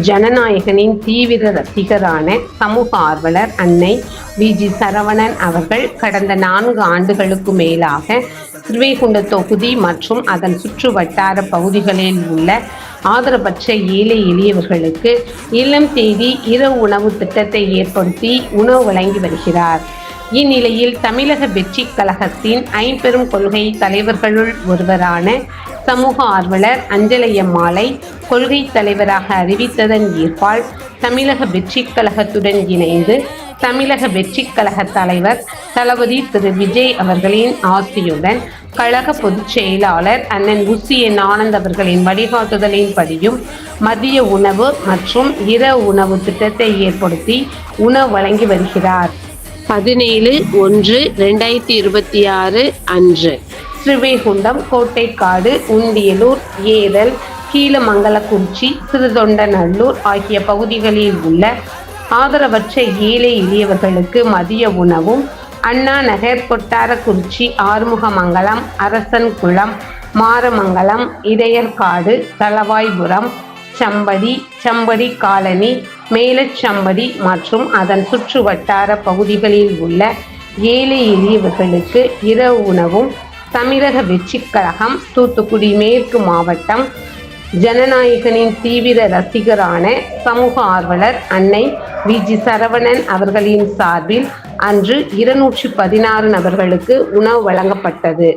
ஜனநாயகனின் தீவிர ரசிகரான சமூக ஆர்வலர் அன்னை விஜி சரவணன் அவர்கள் கடந்த நான்கு ஆண்டுகளுக்கு மேலாக ஸ்ரீவைகுண்ட தொகுதி மற்றும் அதன் சுற்று வட்டார பகுதிகளில் உள்ள ஆதரவற்ற ஏழை எளியவர்களுக்கு இல்லம் தேடி இரவு உணவு திட்டத்தை ஏற்படுத்தி உணவு வழங்கி வருகிறார். இந்நிலையில் தமிழக வெற்றி கழகத்தின் ஐம்பெரும் கொள்கை தலைவர்களுள் ஒருவரான சமூக ஆர்வலர் அஞ்சலையம்மாளை கொள்கை தலைவராக அறிவித்ததன் ஈர்ப்பால் தமிழக வெற்றி கழகத்துடன் இணைந்து தமிழக வெற்றி கழக தலைவர் தளபதி திரு விஜய் அவர்களின் ஆசியுடன் கழக பொதுச் செயலாளர் அண்ணன் உசி என் ஆனந்த் அவர்களின் வழிகாட்டுதலின்படியும் மதிய உணவு மற்றும் இரவு உணவு திட்டத்தை ஏற்படுத்தி உணவு வழங்கி வருகிறார். பதினேழு ஒன்று ரெண்டாயிரத்தி இருபத்தி ஆறு அன்று. ஸ்ரீவைகுண்டம் கோட்டைக்காடு உண்டியலூர் ஏரல் கீழமங்கலக்குறிச்சி சிறுதொண்டநல்லூர் ஆகிய பகுதிகளில் உள்ள ஆதரவற்ற ஏழை எளியவர்களுக்கு மதிய உணவும் அண்ணா நகர் கொட்டாரக்குறிச்சி ஆறுமுகமங்கலம் அரசன்குளம் மாரமங்கலம் இடையர்காடு தளவாய்புரம் சம்பதி சம்பதி காலனி மேலச்சம்பதி மற்றும் அதன் சுற்று வட்டார பகுதிகளில் உள்ள ஏழை எளியவர்களுக்கு இரவு உணவும் தமிழக வெற்றிக் கழகம் தூத்துக்குடி மேற்கு மாவட்டம் ஜனநாயகனின் தீவிர ரசிகரான சமூக ஆர்வலர் அன்னை விஜி சரவணன் அவர்களின் சார்பில் அன்று இருநூற்றி பதினாறு நபர்களுக்கு உணவு வழங்கப்பட்டது.